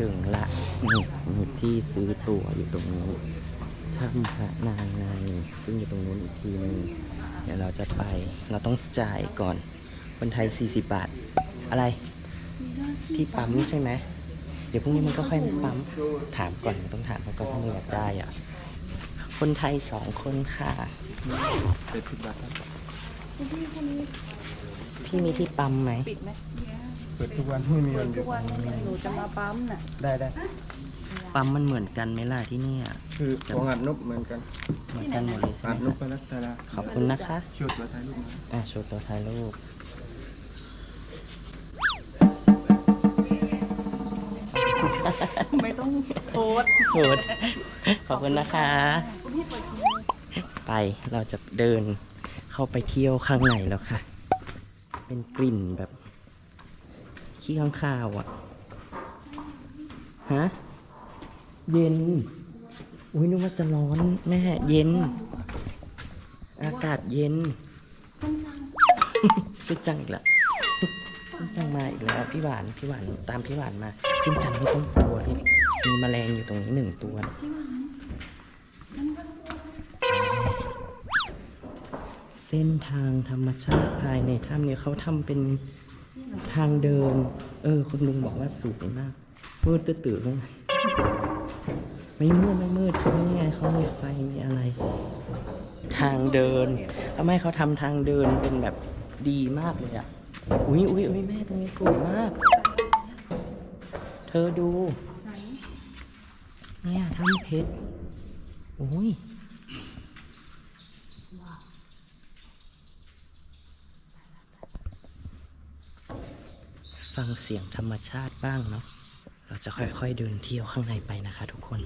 ถึงละนี่มีที่ซื้อตั๋วอยู่ตรงนู้นถ้ำพระนางในซึ่งอยู่ตรงนู้นอีกทีหนึงเดี๋ยวเราจะไป เราต้องจ่ายก่อน คนไทย 40 บาท อะไร ที่ปั๊มใช่ไหม เดี๋ยวพรุ่งนี้มันก็ค่อยมาปั๊ม ถามก่อน ต้องถามเขาก่อนถ้ามึงอยากได้อะ คนไทยสองคนค่ะเจ็ดสิบบาทครับพี่มีที่ปั๊มไหมปิดไหมเปิดทุกวันไม่มีวันหยุทุดกวันหนูจะมาปั๊มน่ะได้ได้ปั๊มมันเหมือนกันไหมล่ะที่เนี่ยคือของอัดนกเหมือนกันเหมือนกันหมดเลยใช่อัดไหมนกไปรักตาลาขอบคุณนะคะชุดมาถ่ายรูปมาอะโชว์ตัวถ่ายรูปไม่ต้องโพสต์โหดขอบคุณนะคะ ไปเราจะเดินเข้าไปเที่ยวข้างในแล้วค่ะ เป็นกลิ่นแบบ ขี้ข้างคาวอะ ฮะ เย็น อุ้ยนึกว่าจะร้อนแม่ เย็น อากาศเย็นซึ่งจังอีกแล้วซึ่งจังมาอีกแล้วพี่หวานพี่หวานตามพี่หวานมาซึ่งจังไม่ต้องกลัวลูกมีแมลงอยู่ตรงนี้หนึ่งตัวเส้นทางธรรมชาติภายในถ้ำเนี่ยเขาทำเป็น ทางเดิน เออ คุณลุงบอกว่าสวยมาก มืดตื่นๆลงไม่มืดไม่มืดเขานี่ไงเขามีไฟมีอะไร ทางเดินทำไมเขาทำทางเดินเป็นแบบดีมากเลยอะ อุ้ยอุ้ยอุ้ยแม่ตรงนี้สวยมาก เธอดู เนี่ยถ้ำเพชรโอ้ย ฟังเสียงธรรมชาติบ้างเนาะ เราจะค่อยๆเดินเที่ยวข้างในไปนะคะทุกคน